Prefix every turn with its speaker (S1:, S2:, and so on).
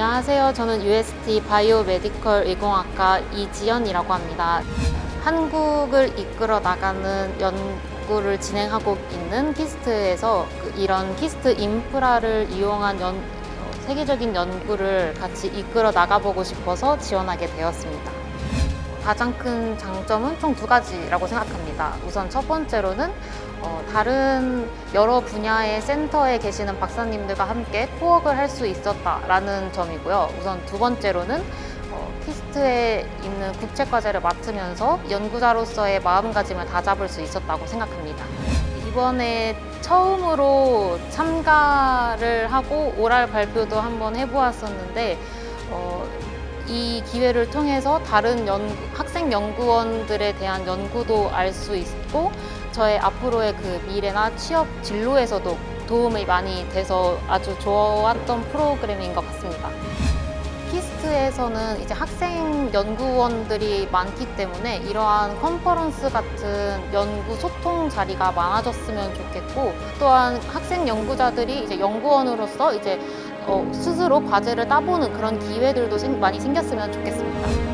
S1: 안녕하세요. 저는 UST 바이오메디컬 의공학과 이지연이라고 합니다. 한국을 이끌어 나가는 연구를 진행하고 있는 키스트에서 그 이런 키스트 인프라를 이용한 연- 어, 세계적인 연구를 같이 이끌어 나가보고 싶어서 지원하게 되었습니다. 가장 큰 장점은 총 두 가지라고 생각합니다. 우선 첫 번째로는 어, 다른 여러 분야의 센터에 계시는 박사님들과 함께 코워크를 할수 있었다라는 점이고요. 우선 두 번째로는 어, 키스트에 있는 국책 과제를 맡으면서 연구자로서의 마음가짐을 다 잡을 수 있었다고 생각합니다. 이번에 처음으로 참가를 하고 오랄 발표도 한번 해보았었는데 어, 이 기회를 통해서 다른 연구, 학 생 연구원들에 대한 연구도 알 수 있고 저의 앞으로의 그 미래나 취업 진로에서도 도움이 많이 돼서 아주 좋았던 프로그램인 것 같습니다. 키스트에서는 이제 학생 연구원들이 많기 때문에 이러한 컨퍼런스 같은 연구 소통 자리가 많아졌으면 좋겠고 또한 학생 연구자들이 이제 연구원으로서 이제 어, 스스로 과제를 따보는 그런 기회들도 생- 많이 생겼으면 좋겠습니다.